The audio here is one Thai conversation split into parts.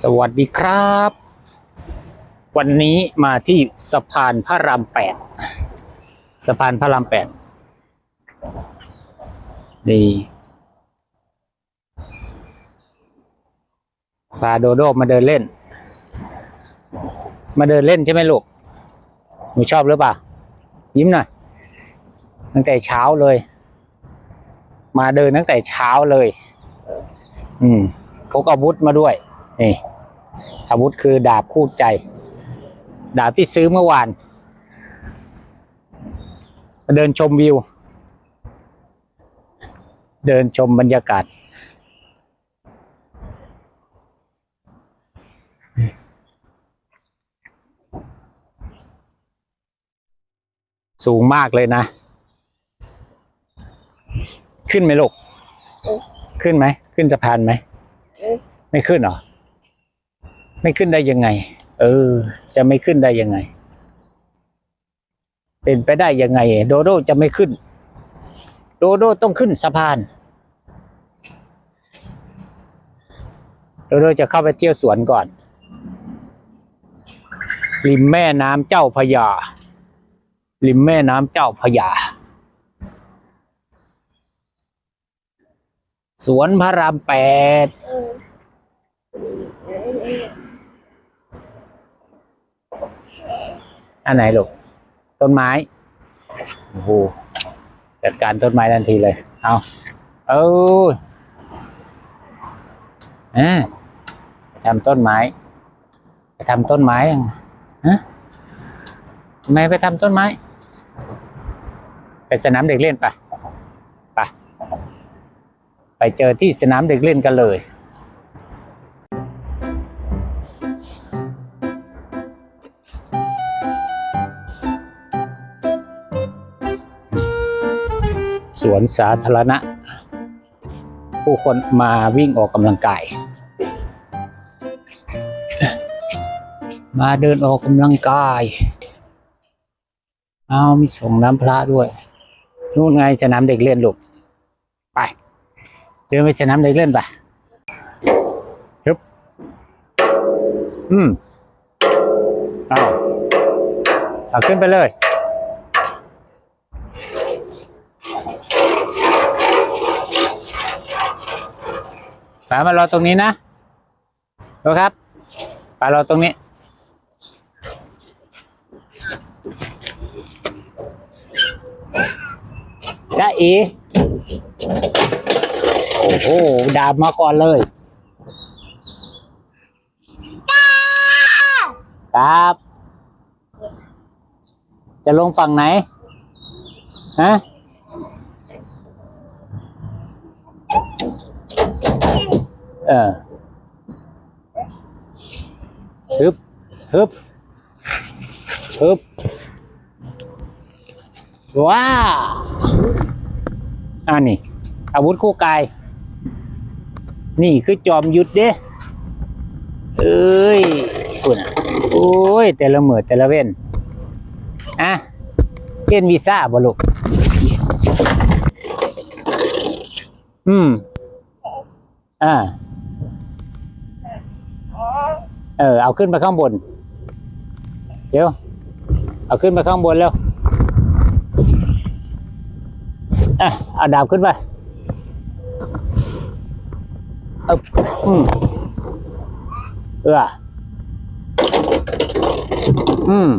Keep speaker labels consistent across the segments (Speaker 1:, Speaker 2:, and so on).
Speaker 1: สวัสดีครับ วันนี้มาที่สะพานพระรามแปดสะพานพระรามแปดนี่พาโดโดมาเดินเล่น มาเดินเล่นใช่ไหมลูกหนูชอบหรือเปล่า ยิ้มหน่อยตั้งแต่เช้าเลย มาเดินตั้งแต่เช้าเลย อืมพกอาวุธมาด้วย นี่ อาวุธคือดาบคู่ใจ ดาบที่ซื้อเมื่อวานเดินชมวิว เดินชมบรรยากาศ สูงมากเลยนะ ขึ้นไหมลูก ขึ้นไหม ขึ้นสะพานไหม ไม่ขึ้นเหรอ ไม่ขึ้นได้ยังไง เออ จะไม่ขึ้นได้ยังไง เป็นไปได้ยังไง โดโดจะไม่ขึ้น โดโดต้องขึ้นสะพาน โดโดจะเข้าไปเที่ยวสวนก่อน ริมแม่น้ำเจ้าพยา ริมแม่น้ำเจ้าพยา สวนพระรามแปด อันไหนลูกต้นไม้โอ้โหจัดการต้นไม้ทันทีเลย เอาเอออ่าทำต้นไม้ไปทำต้นไม้ยังฮะทำไมไปทำต้นไม้ ไปสนามเด็กเล่นไปไปไปเจอที่สนามเด็กเล่นกันเลย สวนสาธารณะ ผู้คนมาวิ่งออกกำลังกาย มาเดินออกกำลังกายเอามีส่งน้ำพระด้วย นู่นไงสนามเด็กเล่นลูกไป เดินไปสนามเด็กเล่นไปฮึบอืมเอาเอาขึ้นไปเลย ป๋ามารอตรงนี้นะดูครับป๋ารอตรงนี้ จ้าอีโอ้โห ดาบมาก่อนเลย ครับ จะลงฝั่งไหน ฮะ เออฮึบฮึบฮึบว้าอันนี้อาวุธคู่กาย นี่คือจอมยุทธเด้เอ้ยคุณอะโอ้ย แต่ละเหมือแต่ละเว้นอะเล่นวีซ่าบ่ลูกอืม อ่า เออเอาขึ้นไปข้างบนเดี๋ยวเอาขึ้นไปข้างบนแล้วอะเอาดาบขึ้นไปเอาอืมเอออืม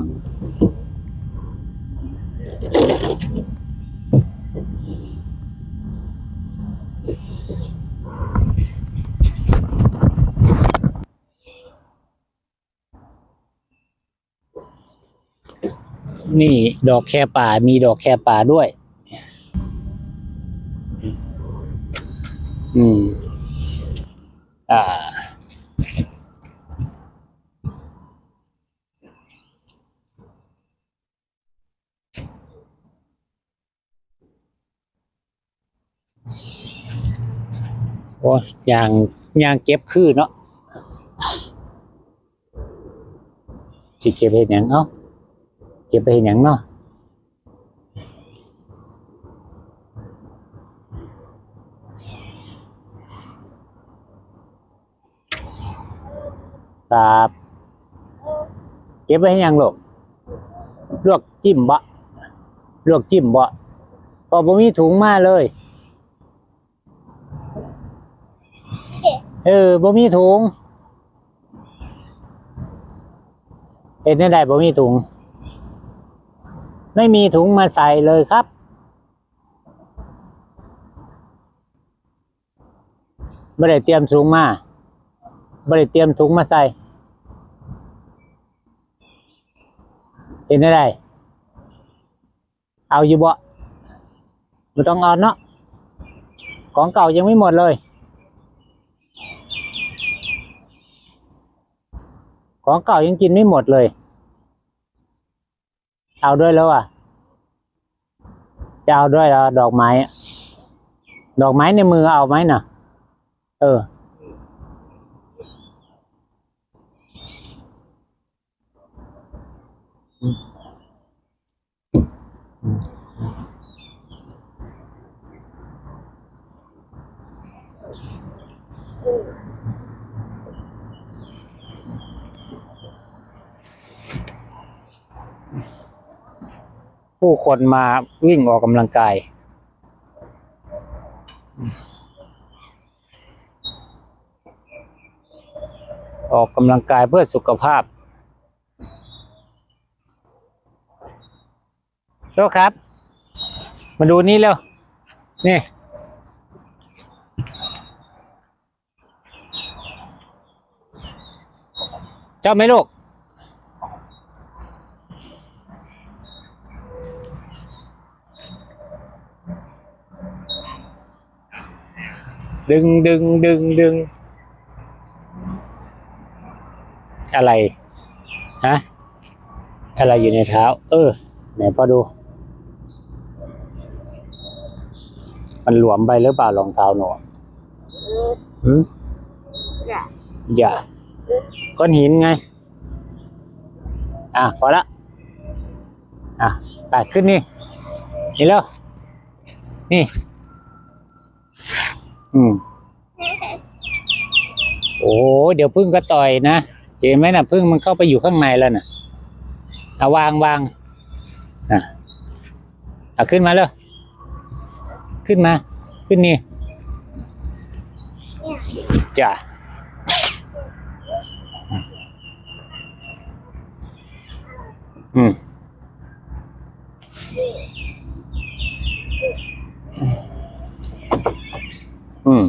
Speaker 1: นี่ดอกแคป่ามีดอกแคป่าด้วย อืม อ่า โอ้ยางยางเก็บคือเนาะสิเก็บเห็นหยังเอ้า เก็บไปเห็นหยังเนาะครับเก็บไว้ให้ยังลูกลวกจิ้มบะลวกจิ้มบะพอบ่มีถุงมาเลย เออบ่มีถุงเอ็ดได้ได้บ่มีถุง ไม่มีถุงมาใส่เลยครับ ไม่ได้เตรียมถุงมาไม่ได้เตรียมถุงมาใส่เห็นได้ไดเอาอยู่บ่ไม่ต้องเอาเนาะ ของเก่ายังไม่หมดเลย ของเก่ายังกินไม่หมดเลย เอาด้วยแล้วอะ จะเอาด้วยแล้วดอกไม้อะดอกไม้ในมือเอาไหมน่ะ เออ ผู้คนมาวิ่งออกกำลังกาย ออกกำลังกายเพื่อสุขภาพโตครับ มาดูนี่เร็ว นี่ เจ้าไหมลูก ดึงดึงดึงดึง อะไรฮะอะไรอยู่ในเท้า เออ ไหนพอดู มันหลวมไปหรือเปล่ารองเท้าหนูหืม
Speaker 2: อย่า
Speaker 1: อย่าก้อนหินไง อะพอละ อะไปขึ้นนี่ นี่แล้ว นี่ อืมโอ้โหเดี๋ยวพึ่งก็ต่อยนะเห็นไหมนะพึ่งมันเข้าไปอยู่ข้างในแล้วนะเอาวางวางอะเอาขึ้นมาเลยขึ้นมา ขึ้นนี่จ้ะอืมอืม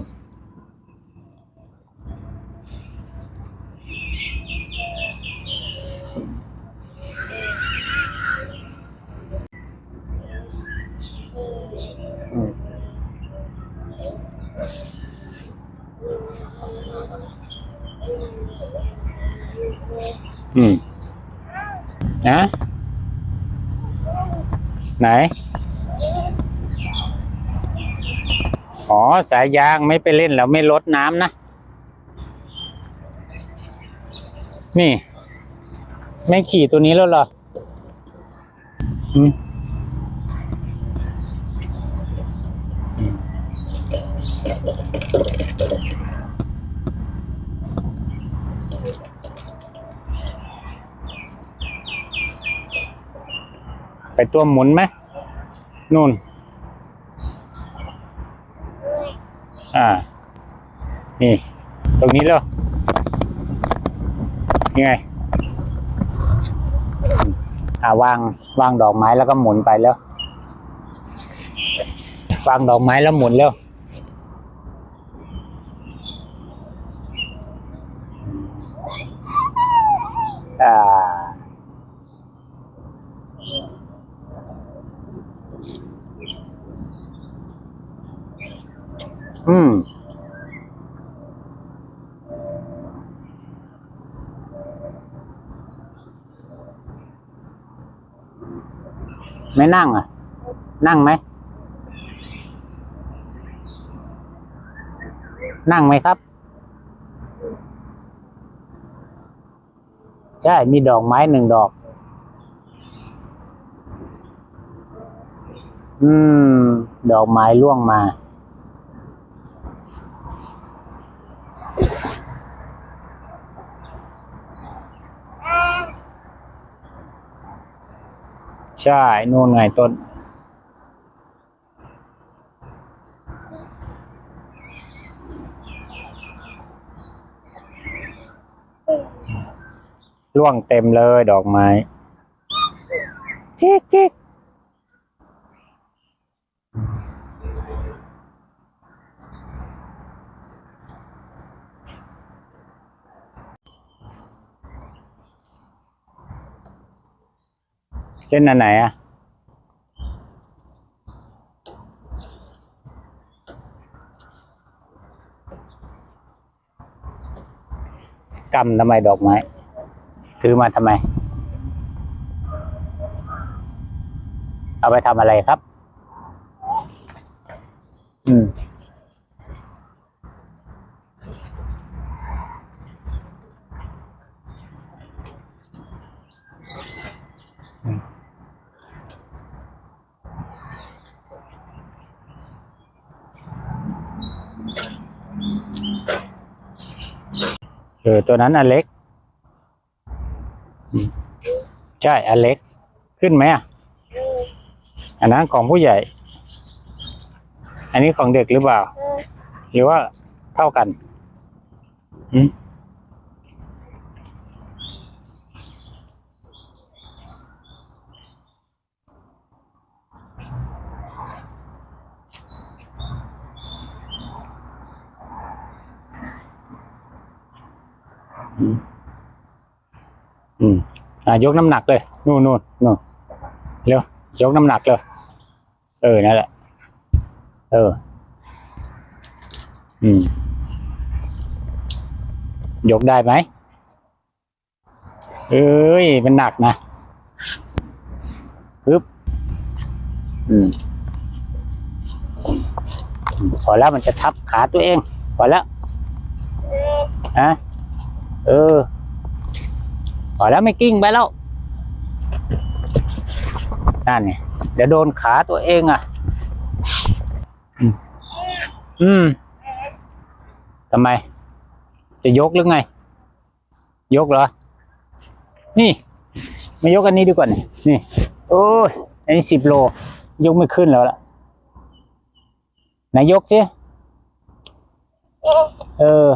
Speaker 1: อืมอืมนะไหน อ๋อ สายยางไม่ไปเล่นแล้วไม่ลดน้ำนะ นี่ ไม่ขี่ตัวนี้แล้วเหรอไปตัวหมุนไหมนู่น อ่า นี่ ตรงนี้เลยนี่ไง อ่าวางวางดอกไม้แล้วก็หมุนไปแล้ว วางดอกไม้แล้วหมุนแล้ว อ่า อืม ไม่นั่งอะ นั่งไหม นั่งไหมครับ ใช่ มีดอกไม้หนึ่งดอก อืม ดอกไม้ร่วงมา อ ใช่นู่นไงต้น ร่วงเต็มเลยดอกไม้จิกจิก เล่นอันไหนอะกำทำไมดอกไม้ถือมาทำไม เอาไปทำอะไรครับ อืม เออตัวนั้นอันเล็ก ใช่อันเล็ก ขึ้นไหมอะอันนั้นของผู้ใหญ่ อันนี้ของเด็กหรือเปล่า หรือว่าเท่ากันอืมอืม อะยกน้ำหนักเลยนู่นนู่นนู่นเร็วยกน้ำหนักเลยเออนั่นแหละ เออ อืม ยกได้ไหมเอ้ยมันหนักนะปึ๊บอืมพอแล้วมันจะทับขาตัวเองพอแล้วฮะเออ พอแล้วไม่กิ้งไปแล้วนั่นไงเดี๋ยวโดนขาตัวเองอะ อืมอืมทำไม จะยกหรือไง ยกเหรอ นี่ ไมายกอันนี้ดีกว่านี่นี่โอ้ยอันนี้สิบโล ยกไม่ขึ้นแล้วล่ะไหนายกสิเออ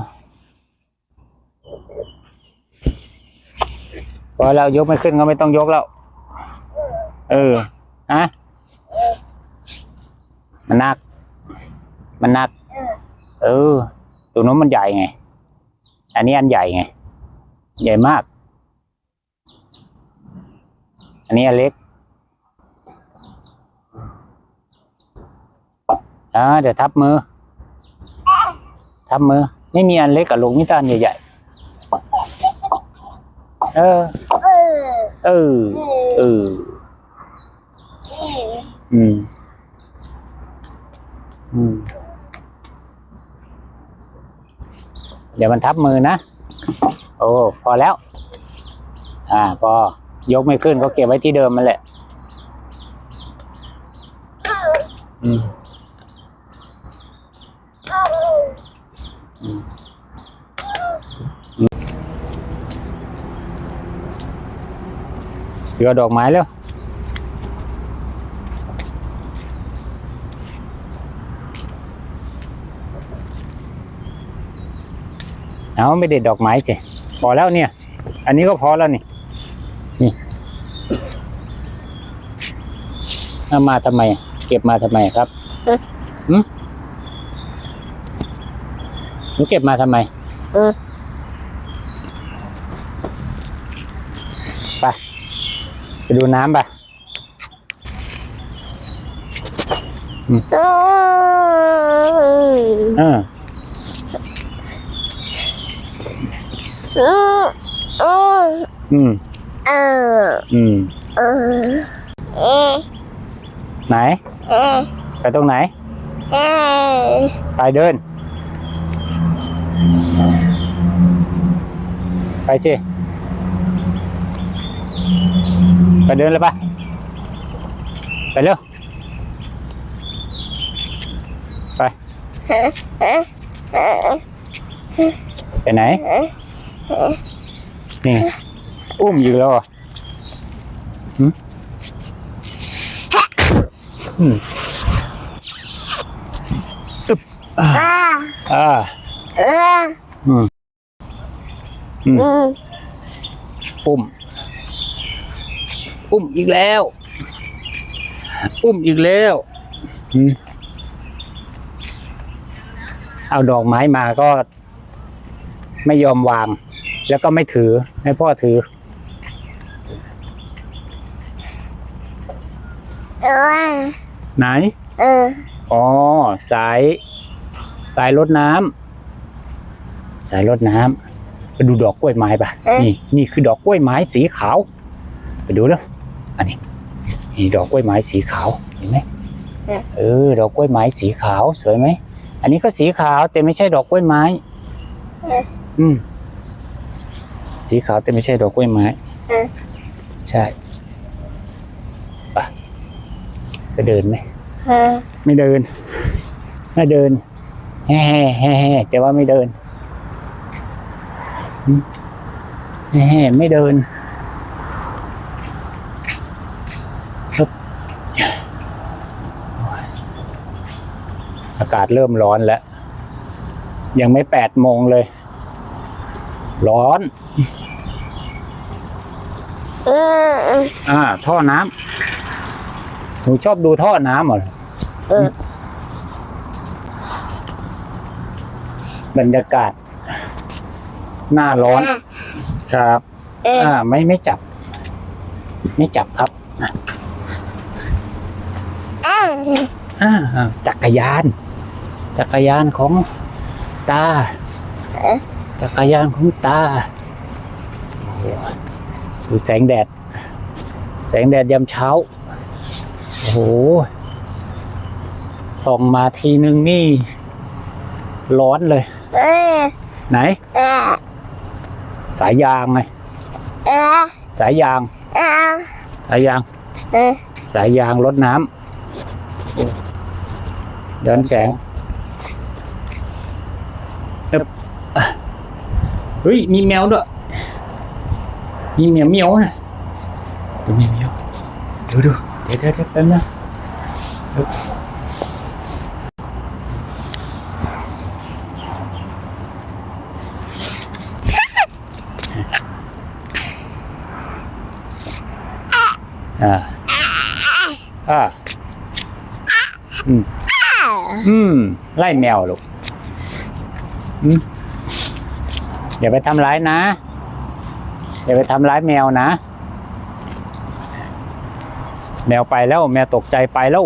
Speaker 1: พอเรายกไม่ขึ้นก็ไม่ต้องยกแล้ว เออฮะมันหนัก มันหนัก เออ ตัวนู้นมันใหญ่ไง อันนี้อันใหญ่ไง ใหญ่มาก อันนี้อันเล็กอ่าเดี๋ยวทับมือ ทับมือ ไม่มีอันเล็กกับลุงนี่ตาอันใหญ่ เออ เออ เออ อืม อืม เดี๋ยวมันทับมือนะ โอ้ พอแล้ว อ่า พอ ยกไม่ขึ้นก็เก็บไว้ที่เดิมมันแหละ อืม อืมอืม เดี๋ยวเอาดอกไม้แล้วเอาไม่เด็ดดอกไม้สิพอแล้วเนี่ย อันนี้ก็พอแล้วนี่นี่เอามาทำไม เก็บมาทำไมครับ
Speaker 2: เอ๊ะ
Speaker 1: หืมหนูเก็บมาทำไม
Speaker 2: เออ
Speaker 1: ไป ไป ดูน้ำไป
Speaker 2: เออ
Speaker 1: เออ
Speaker 2: เออเออ
Speaker 1: อืม
Speaker 2: เออ
Speaker 1: อืม
Speaker 2: เออเออ
Speaker 1: ไหน
Speaker 2: เออ
Speaker 1: ไปตรงไหน
Speaker 2: เออ
Speaker 1: ไปเดิน ไปสิ ไปเดินเลยปะไปเร็วไปไปไหน นี่ อุ้มอยู่แล้วเหรอหึอืม
Speaker 2: อ่า
Speaker 1: อ่า
Speaker 2: เออ
Speaker 1: อืมอืม
Speaker 2: อืม
Speaker 1: อุ้มอุ้มอีกแล้ว อุ้มอีกแล้วอืมเอาดอกไม้มาก็ ไม่ยอมวางแล้วก็ไม่ถือ ให้พ่อถือ
Speaker 2: เออ
Speaker 1: ไหน
Speaker 2: เออ
Speaker 1: อ๋อ สาย สายรดน้ำสายรดน้ำไปดูดอกกล้วยไม้ปะนี่ นี่คือดอกกล้วยไม้สีขาว ไปดูแล้ว อันนี้นี่ดอกกล้วยไม้สีขาวเห็นไหมเออ ดอกกล้วยไม้สีขาวสวยไหมอันนี้ก็สีขาวแต่ไม่ใช่ดอกกล้วยไม้อืมสีขาวแต่ไม่ใช่ดอกกล้วยไม้ใช่ไปะไปเดินไหม
Speaker 2: เออ
Speaker 1: ไม่เดินไม่เดินแฮ่แฮ่แฮ่แฮ่แต่ว่าไม่เดินหึแฮ่แฮ่ไม่เดินฮึบโอ้ย อากาศเริ่มร้อนแล้ว ยังไม่แปดโมงเลย ร้อน
Speaker 2: เออ
Speaker 1: อ่า ท่อน้ำหนูชอบดูท่อน้ำเหรอ
Speaker 2: เออ
Speaker 1: บรรยากาศ หน้าร้อน ครับ
Speaker 2: เออ
Speaker 1: อ่า ไม่ไม่จับ ไม่จับครับ
Speaker 2: เออ
Speaker 1: อ่าอ่า จักรยาน จักรยานของตา จักรยานของตาโอ้โหดูแสงแดด แสงแดดยามเช้า โอ้โห ส่องมาทีนึงนี่ ร้อนเลย
Speaker 2: เออ
Speaker 1: ไหน
Speaker 2: เออ
Speaker 1: สายยางไง
Speaker 2: เออ
Speaker 1: สายยาง
Speaker 2: เออ
Speaker 1: สายยาง
Speaker 2: เออ
Speaker 1: สายยางรดน้ำ ย้อนแสงอึ๊บอะเฮ้ยมีแมวด้วยมีเหมี อืม ไล่แมวลูกเดี๋ย่าไปทำร้ายนะอย่าไปทำร้ายแมวนะ แมวไปแล้วแมวตกใจไปแล้ว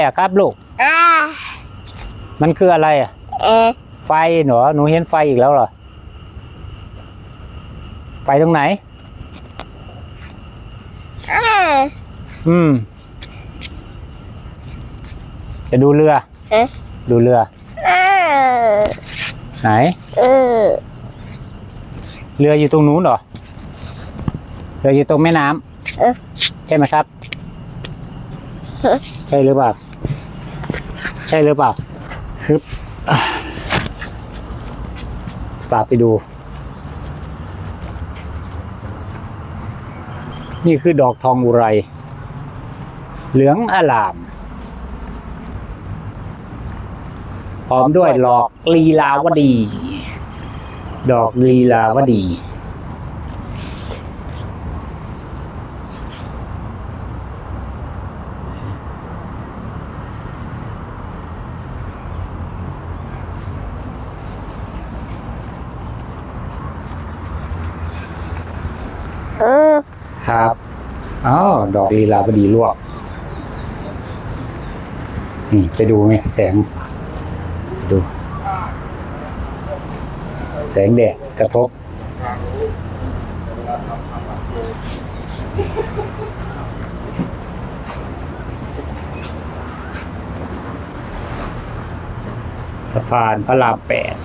Speaker 2: อะ
Speaker 1: ไรอะครับลูก
Speaker 2: อ่า
Speaker 1: มันคืออะไรอะ
Speaker 2: เออ
Speaker 1: ไฟเหรอหนูเห็นไฟอีกแล้วเหรอ ไฟตรงไหน
Speaker 2: อ่า
Speaker 1: อืม จะดูเรือ
Speaker 2: เอ๊ะ
Speaker 1: ดูเรือ
Speaker 2: อ่า
Speaker 1: ไหน
Speaker 2: เออ
Speaker 1: เรืออยู่ตรงนู้นเหรอ เรืออยู่ตรงแม่น้ำ
Speaker 2: เอ๊ะ
Speaker 1: ใช่ไหมครับ
Speaker 2: ฮะ
Speaker 1: ใช่หรือเปล่า ใช่หรือเปล่าฮึบอะปาไปดู นี่คือดอกทองอุไร เหลืองอลาม พร้อมด้วยหลอกลีลาวดี ดอกลีลาวดี
Speaker 2: เออ
Speaker 1: ครับอ๋อดอกลีลาวดีลวกนี่ไปดูไหมแสง ดู แสงแดดกระทบ สะพานพระรามแปด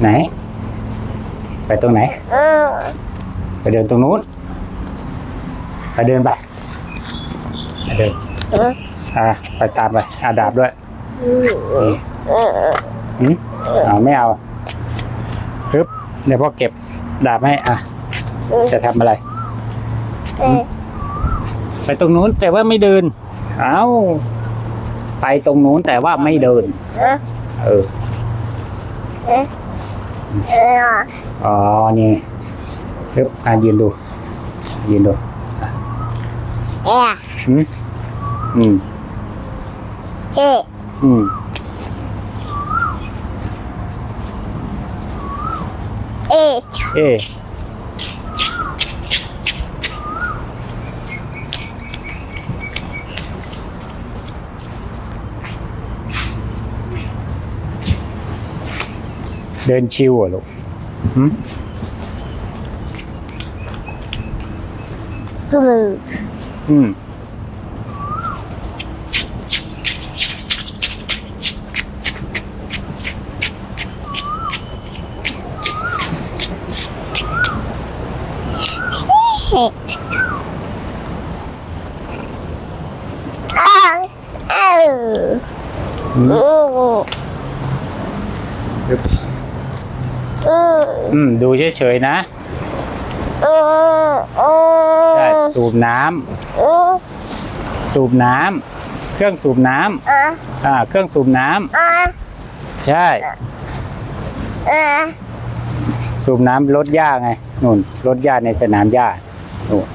Speaker 1: ไหน ไปตรงไหน
Speaker 2: เออ
Speaker 1: ไปเดินตรงนู้น ไปเดินไปไปเดิน
Speaker 2: เออ
Speaker 1: อ่าไปตามไปอาดาบด้วย
Speaker 2: เออเออ
Speaker 1: หืมเอาไม่เอาปึ๊บเดี๋ยวพ่อเก็บดาบให้อะจะทำอะไร
Speaker 2: เออ
Speaker 1: ไปตรงนู้นแต่ว่าไม่เดิน เอาไปตรงนู้นแต่ว่าไม่เดิน
Speaker 2: เออ
Speaker 1: เออ
Speaker 2: เออ ออ
Speaker 1: อ๋อ นี่ปึ๊บอะยืนดู ยืนดู
Speaker 2: เออ
Speaker 1: อืมอืม
Speaker 2: เฮ้
Speaker 1: อืม
Speaker 2: เออ
Speaker 1: เอ๊ เดินชิวเหรอลูกหืม
Speaker 2: คือมือ
Speaker 1: อืม
Speaker 2: เฮ้เออเออ
Speaker 1: อืม
Speaker 2: เออ
Speaker 1: ปึ๊บ
Speaker 2: เออ
Speaker 1: อืมดูเฉยๆนะ
Speaker 2: เออเอ
Speaker 1: ใช่
Speaker 2: อ
Speaker 1: สูบน้
Speaker 2: เออำ
Speaker 1: สูบน้ำเครื่องสูบน้ำ
Speaker 2: อะ
Speaker 1: อ่า เครื่องสูบน้ำ
Speaker 2: อะ
Speaker 1: ใช่
Speaker 2: อะ
Speaker 1: สูบน้ำลดหญ้าไงนู่นลดหญ้าในสนามหญ้านู่น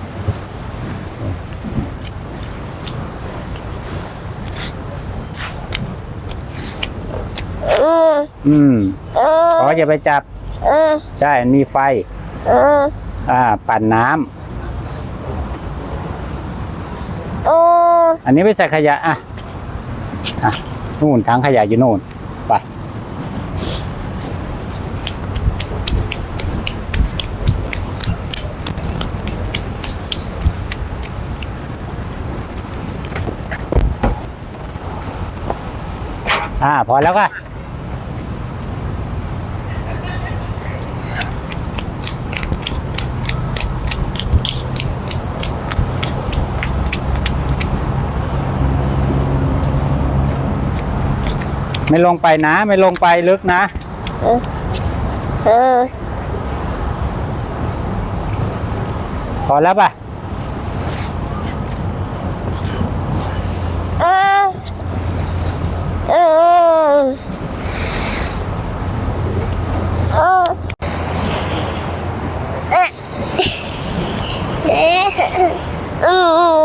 Speaker 2: เออ
Speaker 1: อืม
Speaker 2: เออ
Speaker 1: อ๋ออย่าไปจับ
Speaker 2: เออ
Speaker 1: ใช่มันมีไฟ
Speaker 2: เออ
Speaker 1: อ่า ปั่นน้ำ
Speaker 2: เออ
Speaker 1: อันนี้ไปใส่ขยะอะอะนู่นถังขยะอยู่นู่นไปอ่าพอแล้วก็ ไม่ลงไปนะ ไม่ลงไปลึกนะ
Speaker 2: เออ
Speaker 1: พอแล้วป่ะ
Speaker 2: เออเออเออเอ๊ะเอ๊ะอืมอืม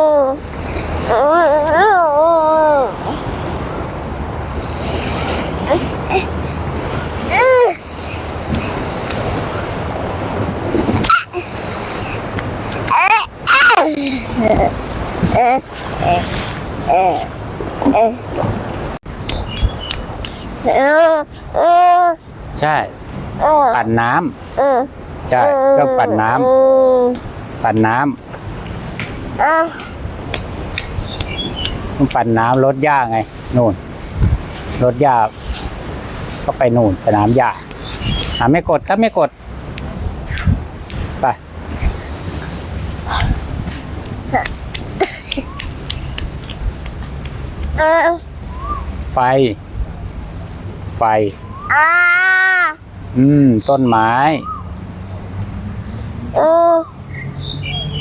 Speaker 2: เออเออ
Speaker 1: ใช่
Speaker 2: เออ
Speaker 1: ปั่นน้ำ
Speaker 2: เออ
Speaker 1: ใช่เครื่องปั่นน้ำ
Speaker 2: อืม
Speaker 1: ปั่นน้ำ
Speaker 2: อะ
Speaker 1: ต้องปั่นน้ำลดหญ้าไงนู่นลดหญ้าก็ไปนู่นสนามหญ้าหาไม่กดครับไม่กดไป
Speaker 2: เออ
Speaker 1: ไฟ ไฟ
Speaker 2: อ่า
Speaker 1: อืม ต้นไม้
Speaker 2: เออเ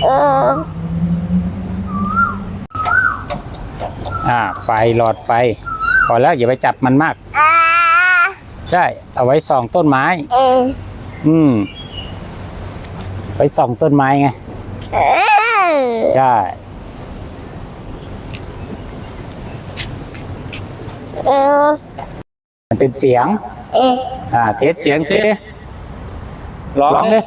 Speaker 2: ออ
Speaker 1: อ่า ไฟหลอดไฟ พอแล้วอย่าไปจับมันมาก
Speaker 2: อ่า
Speaker 1: ใช่ เอาไว้ส่องต้นไม้
Speaker 2: เออ
Speaker 1: อืม ไปส่องต้นไม้ไง
Speaker 2: เออ
Speaker 1: ใช่
Speaker 2: เออ
Speaker 1: มันเป็นเสียง
Speaker 2: เออ
Speaker 1: อ่า เทสเสียงสิร้องเลย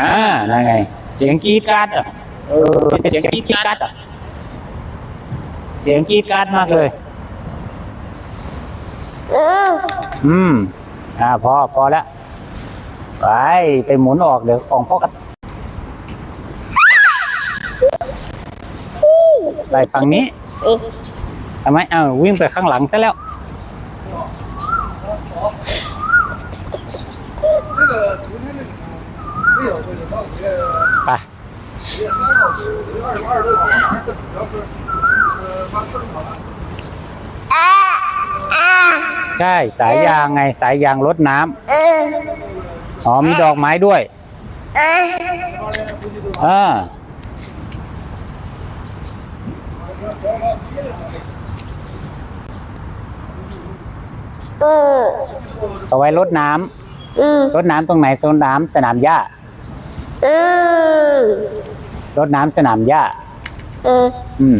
Speaker 1: อ่านั่นไง เสียงกรีดกราดอะเออเป็นเสียงกรีดกราดอะเสียงกรีดกราดมากเลย
Speaker 2: เออ
Speaker 1: อืม อ่าพอพอแล้วไปไปหมุนออกเดี๋ยวของพ่อกันไปฝั่งนี้
Speaker 2: อีก
Speaker 1: ทำไมอ้าววิ่งไปข้างหลังซะแล้ว ไป
Speaker 2: อ่าอ่า
Speaker 1: ใช่สายยางไงสายยางรดน้
Speaker 2: เออำ
Speaker 1: อ๋อมีดอกไม้ด้วย
Speaker 2: เออ
Speaker 1: อ่า
Speaker 2: เออ
Speaker 1: เอาไว้รดน้ำ
Speaker 2: อืม
Speaker 1: รดน้ำตรงไหนโซนน้ำสนามหญ้า
Speaker 2: เออ
Speaker 1: รดน้ำสนามหญ้า
Speaker 2: เออ
Speaker 1: อืม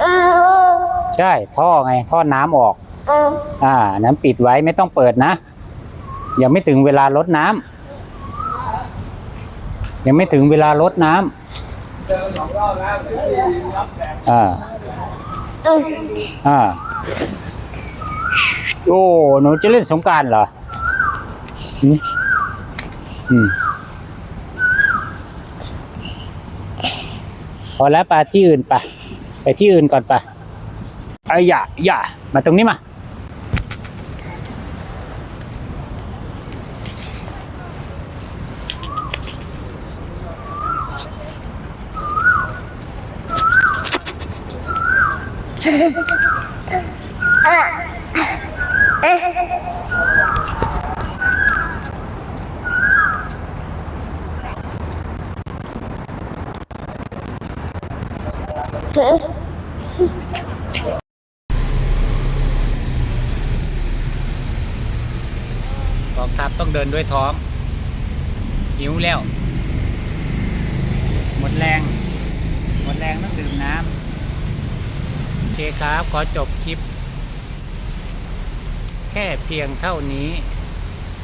Speaker 2: เออ
Speaker 1: ใช่ท่อไง ท่อน้ำออก
Speaker 2: เออ
Speaker 1: อ่าน้ำปิดไว้ไม่ต้องเปิดนะ ยังไม่ถึงเวลาลดน้ำยังไม่ถึงเวลาลดน้ำอ่า
Speaker 2: เออ
Speaker 1: อ่า โอ้ หนูจะเล่นสงกรารเหรออืมอืม พอแล้วไปที่อื่นไปไปที่อื่นก่อนไปไอ้ย่าอย่ามาตรงนี้มากองทัพต้อง เดินด้วยท้องหิวแล้ว หมดแรง หมดแรงต้องดื่มน้ำโอเคครับ ขอจบคลิป แค่เพียงเท่านี้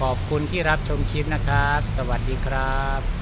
Speaker 1: ขอบคุณที่รับชมคลิปนะครับ สวัสดีครับ